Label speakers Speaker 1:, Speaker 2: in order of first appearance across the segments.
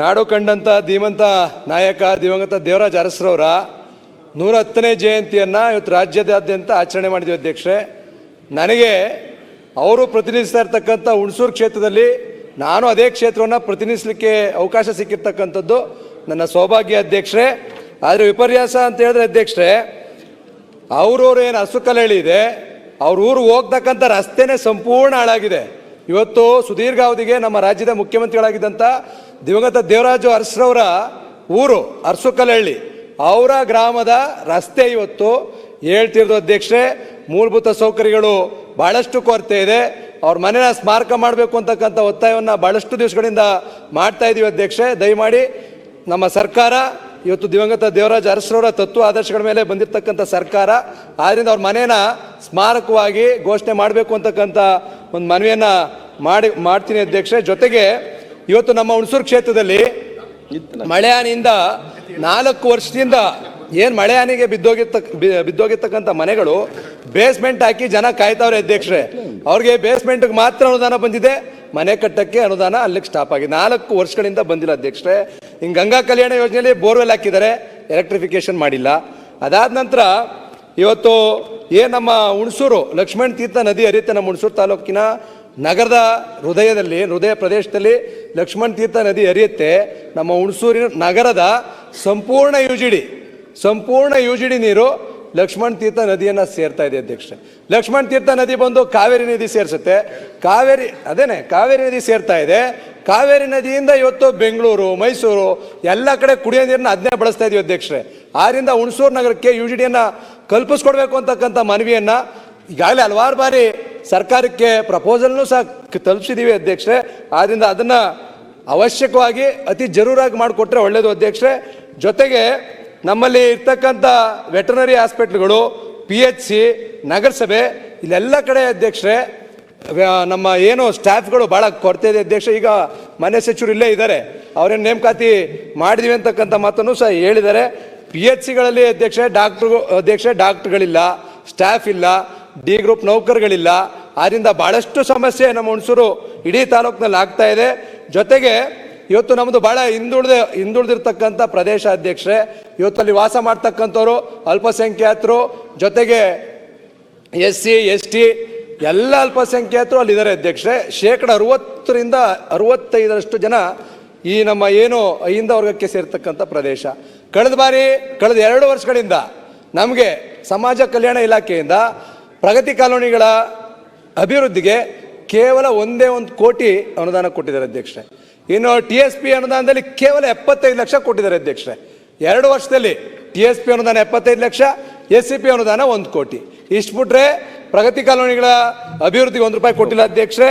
Speaker 1: ನಾಡು ಕಂಡಂಥ ಧೀಮಂತ ನಾಯಕ, ದಿವಂಗತ ದೇವರಾಜ್ ಅರಸರವರ ನೂರ ಹತ್ತನೇ ಜಯಂತಿಯನ್ನು ಇವತ್ತು ರಾಜ್ಯದಾದ್ಯಂತ ಆಚರಣೆ ಮಾಡಿದ್ವಿ ಅಧ್ಯಕ್ಷರೇ. ನನಗೆ ಅವರು ಪ್ರತಿನಿಧಿಸ್ತಾ ಇರ್ತಕ್ಕಂಥ ಹುಣಸೂರು ಕ್ಷೇತ್ರದಲ್ಲಿ ನಾನು ಅದೇ ಕ್ಷೇತ್ರವನ್ನು ಪ್ರತಿನಿಧಿಸಲಿಕ್ಕೆ ಅವಕಾಶ ಸಿಕ್ಕಿರ್ತಕ್ಕಂಥದ್ದು ನನ್ನ ಸೌಭಾಗ್ಯ ಅಧ್ಯಕ್ಷರೇ. ಆದರೆ ವಿಪರ್ಯಾಸ ಅಂತ ಹೇಳಿದ್ರೆ ಅಧ್ಯಕ್ಷರೇ, ಅವ್ರವ್ರು ಏನು ಹಸುಕಲಹಳ್ಳಿ ಇದೆ, ಅವ್ರ ಊರು ಹೋಗ್ತಕ್ಕಂಥ ರಸ್ತೆನೇ ಸಂಪೂರ್ಣ ಹಾಳಾಗಿದೆ. ಇವತ್ತು ಸುದೀರ್ಘಾವಧಿಗೆ ನಮ್ಮ ರಾಜ್ಯದ ಮುಖ್ಯಮಂತ್ರಿಗಳಾಗಿದ್ದಂಥ ದಿವಂಗತ ದೇವರಾಜು ಅರಸ್ರವರ ಊರು ಅರಸುಕಲಹಳ್ಳಿ. ಅವರ ಗ್ರಾಮದ ರಸ್ತೆ ಇವತ್ತು ಹೇಳ್ತಿರೋದು ಅಧ್ಯಕ್ಷರೇ, ಮೂಲಭೂತ ಸೌಕರ್ಯಗಳು ಬಹಳಷ್ಟು ಕೊರತೆ ಇದೆ. ಅವ್ರ ಮನೇನ ಸ್ಮಾರಕ ಮಾಡಬೇಕು ಅಂತಕ್ಕಂಥ ಒತ್ತಾಯವನ್ನು ಬಹಳಷ್ಟು ದಿವಸಗಳಿಂದ ಮಾಡ್ತಾ ಇದ್ದೀವಿ ಅಧ್ಯಕ್ಷೆ ದಯಮಾಡಿ ನಮ್ಮ ಸರ್ಕಾರ, ಇವತ್ತು ದಿವಂಗತ ದೇವರಾಜ ಅರಸರವರ ತತ್ವ ಆದರ್ಶಗಳ ಮೇಲೆ ಬಂದಿರತಕ್ಕಂಥ ಸರ್ಕಾರ ಆದ್ದರಿಂದ ಅವ್ರ ಮನೇನ ಸ್ಮಾರಕವಾಗಿ ಘೋಷಣೆ ಮಾಡಬೇಕು ಅಂತಕ್ಕಂಥ ಒಂದು ಮನವಿಯನ್ನು ಮಾಡಿ, ಮಾಡ್ತೀನಿ ಅಧ್ಯಕ್ಷೆ ಜೊತೆಗೆ ಇವತ್ತು ನಮ್ಮ ಹುಣಸೂರು ಕ್ಷೇತ್ರದಲ್ಲಿ ಮಳೆ ಹಾನಿಯಿಂದ ನಾಲ್ಕು ವರ್ಷದಿಂದ ಏನು ಮಳೆ ಹಾನಿಗೆ ಬಿದ್ದೋಗಿರ್ತಕ್ಕ ಬಿ- ಬಿದ್ದೋಗಿರ್ತಕ್ಕಂಥ ಮನೆಗಳು ಬೇಸ್ಮೆಂಟ್ ಹಾಕಿ ಜನ ಕಾಯ್ತಾವ್ರೆ ಅಧ್ಯಕ್ಷರೇ. ಅವ್ರಿಗೆ ಬೇಸ್ಮೆಂಟ್ಗೆ ಮಾತ್ರ ಅನುದಾನ ಬಂದಿದೆ, ಮನೆ ಕಟ್ಟಕ್ಕೆ ಅನುದಾನ ಅಲ್ಲಿಗೆ ಸ್ಟಾಪ್ ಆಗಿದೆ. ನಾಲ್ಕು ವರ್ಷಗಳಿಂದ ಬಂದಿಲ್ಲ ಅಧ್ಯಕ್ಷರೇ. ಹಿಂಗೆ ಗಂಗಾ ಕಲ್ಯಾಣ ಯೋಜನೆಯಲ್ಲಿ ಬೋರ್ವೆಲ್ ಹಾಕಿದ್ದಾರೆ ಎಲೆಕ್ಟ್ರಿಫಿಕೇಶನ್ ಮಾಡಿಲ್ಲ. ಅದಾದ ನಂತರ ಇವತ್ತು ಏನು ನಮ್ಮ ಹುಣಸೂರು ಲಕ್ಷ್ಮಣ ತೀರ್ಥ ನದಿ ಹರಿಯುತ್ತೆ ನಮ್ಮ ಹುಣಸೂರು ತಾಲೂಕಿನ ನಗರದ ಹೃದಯದಲ್ಲಿ, ಹೃದಯ ಪ್ರದೇಶದಲ್ಲಿ ಲಕ್ಷ್ಮಣ ತೀರ್ಥ ನದಿ ಹರಿಯುತ್ತೆ. ನಮ್ಮ ಹುಣಸೂರಿನ ನಗರದ ಸಂಪೂರ್ಣ ಯು ಜಿ ಡಿ ಸಂಪೂರ್ಣ ಯು ಜಿ ಡಿ ನೀರು ಲಕ್ಷ್ಮಣ ತೀರ್ಥ ನದಿಯನ್ನು ಸೇರ್ತಾ ಇದೆ ಅಧ್ಯಕ್ಷೆ ಲಕ್ಷ್ಮಣ ತೀರ್ಥ ನದಿ ಬಂದು ಕಾವೇರಿ ನದಿ ಸೇರಿಸುತ್ತೆ. ಕಾವೇರಿ, ಅದೇನೆ, ಕಾವೇರಿ ನದಿ ಸೇರ್ತಾ ಇದೆ. ಕಾವೇರಿ ನದಿಯಿಂದ ಇವತ್ತು ಬೆಂಗಳೂರು, ಮೈಸೂರು, ಎಲ್ಲ ಕಡೆ ಕುಡಿಯೋ ನೀರನ್ನ ಅದನ್ನೇ ಬಳಸ್ತಾ ಇದೀವಿ ಅಧ್ಯಕ್ಷರೇ. ಆದ್ರಿಂದ ಹುಣಸೂರು ನಗರಕ್ಕೆ ಯು ಜಿ ಡಿಯನ್ನು ಕಲ್ಪಿಸ್ಕೊಡ್ಬೇಕು ಅಂತಕ್ಕಂಥ ಮನವಿಯನ್ನು ಈಗಾಗಲೇ ಹಲವಾರು ಬಾರಿ ಸರ್ಕಾರಕ್ಕೆ ಪ್ರಪೋಸಲ್ನು ಸಹ ತಲುಪಿಸಿದ್ದೀವಿ ಅಧ್ಯಕ್ಷರೇ. ಆದ್ದರಿಂದ ಅದನ್ನು ಅವಶ್ಯಕವಾಗಿ ಅತಿ ಜರೂರಾಗಿ ಮಾಡಿಕೊಟ್ರೆ ಒಳ್ಳೆಯದು ಅಧ್ಯಕ್ಷರೇ. ಜೊತೆಗೆ ನಮ್ಮಲ್ಲಿ ಇರ್ತಕ್ಕಂಥ ವೆಟರ್ನರಿ ಹಾಸ್ಪಿಟ್ಲ್ಗಳು, ಪಿ ಎಚ್ ಸಿ, ನಗರಸಭೆ, ಇಲ್ಲೆಲ್ಲ ಕಡೆ ಅಧ್ಯಕ್ಷರೇ ನಮ್ಮ ಏನು ಸ್ಟಾಫ್ಗಳು ಭಾಳ ಕೊರತೆ ಇದೆ ಅಧ್ಯಕ್ಷ ಈಗ ಮನೆ ಸಚಿವರು ಇಲ್ಲೇ ಇದ್ದಾರೆ. ಅವರೇನು ನೇಮಕಾತಿ ಮಾಡಿದೀವಿ ಅಂತಕ್ಕಂಥ ಮಾತನ್ನು ಸಹ ಹೇಳಿದ್ದಾರೆ. ಪಿ ಎಚ್ ಸಿಗಳಲ್ಲಿ ಅಧ್ಯಕ್ಷ ಡಾಕ್ಟ್ರು ಅಧ್ಯಕ್ಷ ಡಾಕ್ಟ್ರುಗಳಿಲ್ಲ, ಸ್ಟಾಫ್ ಇಲ್ಲ, ಡಿ ಗ್ರೂಪ್ ನೌಕರಗಳಿಲ್ಲ ಆದ್ರಿಂದ ಭಾಳಷ್ಟು ಸಮಸ್ಯೆ ನಮ್ಮ ಹುಣಸೂರು ಇಡೀ ತಾಲೂಕಿನಲ್ಲಿ ಆಗ್ತಾ ಇದೆ. ಜೊತೆಗೆ ಇವತ್ತು ನಮ್ಮದು ಭಾಳ ಹಿಂದುಳಿದ, ಹಿಂದುಳಿದಿರ್ತಕ್ಕಂಥ ಪ್ರದೇಶ ಅಧ್ಯಕ್ಷರೇ ಇವತ್ತು ಅಲ್ಲಿ ವಾಸ ಮಾಡ್ತಕ್ಕಂಥವ್ರು, ಅಲ್ಪಸಂಖ್ಯಾತರು, ಜೊತೆಗೆ ಎಸ್ ಸಿ ಎಸ್ ಟಿ ಎಲ್ಲ ಅಲ್ಪಸಂಖ್ಯಾತರು ಅಲ್ಲಿದ್ದಾರೆ ಅಧ್ಯಕ್ಷರೇ. ಶೇಕಡ ಅರವತ್ತರಿಂದ ಅರವತ್ತೈದರಷ್ಟು ಜನ ಈ ನಮ್ಮ ಏನು ಅಹಿಂದ ವರ್ಗಕ್ಕೆ ಸೇರ್ತಕ್ಕಂಥ ಪ್ರದೇಶ. ಕಳೆದ ಬಾರಿ, ಕಳೆದ ಎರಡು ವರ್ಷಗಳಿಂದ ನಮಗೆ ಸಮಾಜ ಕಲ್ಯಾಣ ಇಲಾಖೆಯಿಂದ ಪ್ರಗತಿ ಕಾಲೋನಿಗಳ ಅಭಿವೃದ್ಧಿಗೆ ಕೇವಲ ಒಂದೇ ಒಂದು ಕೋಟಿ ಅನುದಾನ ಕೊಟ್ಟಿದ್ದಾರೆ ಅಧ್ಯಕ್ಷರೇ. ಇನ್ನು ಟಿ ಎಸ್ ಪಿ ಅನುದಾನದಲ್ಲಿ ಕೇವಲ ಎಪ್ಪತ್ತೈದು ಲಕ್ಷ ಕೊಟ್ಟಿದ್ದಾರೆ ಅಧ್ಯಕ್ಷರೇ. ಎರಡು ವರ್ಷದಲ್ಲಿ ಟಿ ಎಸ್ ಪಿ ಅನುದಾನ ಎಪ್ಪತ್ತೈದು ಲಕ್ಷ ಎಸ್ ಸಿ ಪಿ ಅನುದಾನ ಒಂದು ಕೋಟಿ. ಇಷ್ಟು ಬಿಟ್ರೆ ಪ್ರಗತಿ ಕಾಲೋನಿಗಳ ಅಭಿವೃದ್ಧಿಗೆ ಒಂದು ರೂಪಾಯಿ ಕೊಟ್ಟಿಲ್ಲ ಅಧ್ಯಕ್ಷರೇ.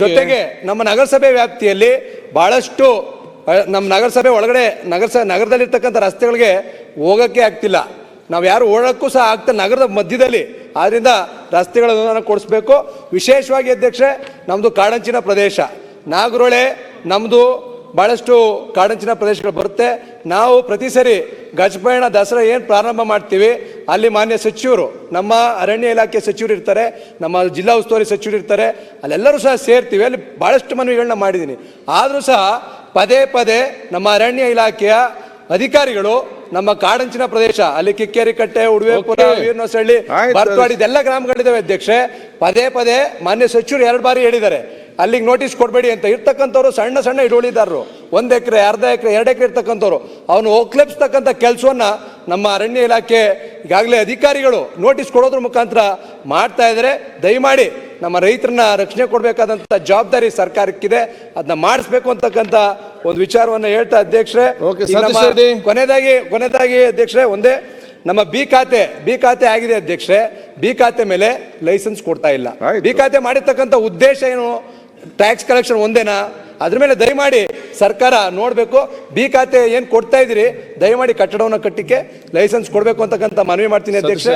Speaker 1: ಜೊತೆಗೆ ನಮ್ಮ ನಗರಸಭೆ ವ್ಯಾಪ್ತಿಯಲ್ಲಿ ಬಹಳಷ್ಟು ನಮ್ಮ ನಗರಸಭೆ ಒಳಗಡೆ ನಗರಸ ನಗರದಲ್ಲಿರ್ತಕ್ಕಂಥ ರಸ್ತೆಗಳಿಗೆ ಹೋಗೋಕ್ಕೆ ಆಗ್ತಿಲ್ಲ. ನಾವು ಯಾರು ಓಡೋಕ್ಕೂ ಸಹ ಆಗ್ತಾ ನಗರದ ಮಧ್ಯದಲ್ಲಿ ಆದ್ರಿಂದ ರಸ್ತೆಗಳ ಅನುದಾನ ಕೊಡಿಸ್ಬೇಕು. ವಿಶೇಷವಾಗಿ ಅಧ್ಯಕ್ಷೆ ನಮ್ಮದು ಕಾಡಂಚಿನ ಪ್ರದೇಶ. ನಾಗರೊಳೆ ನಮ್ಮದು ಭಾಳಷ್ಟು ಕಾಡಂಚಿನ ಪ್ರದೇಶಗಳು ಬರುತ್ತೆ. ನಾವು ಪ್ರತಿ ಸರಿ ಗಜಪಯಣ ದಸರಾ ಏನು ಪ್ರಾರಂಭ ಮಾಡ್ತೀವಿ, ಅಲ್ಲಿ ಮಾನ್ಯ ಸಚಿವರು, ನಮ್ಮ ಅರಣ್ಯ ಇಲಾಖೆ ಸಚಿವರು ಇರ್ತಾರೆ, ನಮ್ಮ ಜಿಲ್ಲಾ ಉಸ್ತುವಾರಿ ಸಚಿವರು ಇರ್ತಾರೆ, ಅಲ್ಲೆಲ್ಲರೂ ಸಹ ಸೇರ್ತೀವಿ. ಅಲ್ಲಿ ಭಾಳಷ್ಟು ಮನವಿಗಳನ್ನ ಮಾಡಿದ್ದೀನಿ. ಆದರೂ ಸಹ ಪದೇ ಪದೇ ನಮ್ಮ ಅರಣ್ಯ ಇಲಾಖೆಯ ಅಧಿಕಾರಿಗಳು ನಮ್ಮ ಕಾಡಂಚಿನ ಪ್ರದೇಶ ಅಲ್ಲಿ ಕಿಕ್ಕೇರಿ ಕಟ್ಟೆ ಉಡುವೆಪುರ
Speaker 2: ಆಯ್ತು.
Speaker 1: ಬರ್ತವಾಡಿ ಇದೆಲ್ಲ ಗ್ರಾಮಗಳಿದಾವೆ ಅಧ್ಯಕ್ಷೆ ಪದೇ ಪದೇ ಮಾನ್ಯ ಸಚಿವರು ಎರಡು ಬಾರಿ ಹೇಳಿದ್ದಾರೆ. ಅಲ್ಲಿಗೆ ನೋಟಿಸ್ ಕೊಡಬೇಡಿ ಅಂತ. ಇರ್ತಕ್ಕಂಥವ್ರು ಸಣ್ಣ ಸಣ್ಣ ಹಿಡುವಳಿದಾರರು ಒಂದು ಎಕರೆ ಅರ್ಧ ಎಕರೆ ಎರಡು ಎಕರೆ ಇರ್ತಕ್ಕಂಥವ್ರು. ಅವನು ಒಕ್ಲೆಪ್ಸ್ತಕ್ಕಂಥ ಕೆಲಸವನ್ನ ನಮ್ಮ ಅರಣ್ಯ ಇಲಾಖೆ ಈಗಾಗಲೇ ಅಧಿಕಾರಿಗಳು ನೋಟಿಸ್ ಕೊಡೋದ್ರ ಮುಖಾಂತರ ಮಾಡ್ತಾ ಇದ್ದಾರೆ ದಯಮಾಡಿ ನಮ್ಮ ರೈತರನ್ನ ರಕ್ಷಣೆ ಕೊಡಬೇಕಾದಂಥ ಜವಾಬ್ದಾರಿ ಸರ್ಕಾರಕ್ಕಿದೆ. ಅದನ್ನ ಮಾಡಿಸ್ಬೇಕು ಅಂತಕ್ಕಂಥ ಒಂದು ವಿಚಾರವನ್ನು ಹೇಳ್ತಾ ಅಧ್ಯಕ್ಷರೇ. ಕೊನೆಯದಾಗಿ ಕೊನೆಯದಾಗಿ ಅಧ್ಯಕ್ಷರೇ ಒಂದೇ ನಮ್ಮ ಬಿ ಖಾತೆ ಬಿ ಖಾತೆ ಆಗಿದೆ ಅಧ್ಯಕ್ಷರೇ. ಬಿ ಖಾತೆ ಮೇಲೆ ಲೈಸೆನ್ಸ್ ಕೊಡ್ತಾ ಇಲ್ಲ. ಬಿ ಖಾತೆ ಮಾಡಿರ್ತಕ್ಕಂಥ ಉದ್ದೇಶ ಏನು? ಟ್ಯಾಕ್ಸ್ ಕಲೆಕ್ಷನ್ ಒಂದೇನಾ? ಅದ್ರ ಮೇಲೆ ದಯಮಾಡಿ ಸರ್ಕಾರ ನೋಡಬೇಕು. ಬಿ ಖಾತೆ ಏನು ಕೊಡ್ತಾ ಇದ್ದೀರಿ? ದಯಮಾಡಿ ಕಟ್ಟಡವನ್ನು ಕಟ್ಟಿಕೆ ಲೈಸೆನ್ಸ್ ಕೊಡಬೇಕು ಅಂತಕ್ಕಂಥ ಮನವಿ ಮಾಡ್ತೀನಿ ಅಧ್ಯಕ್ಷ.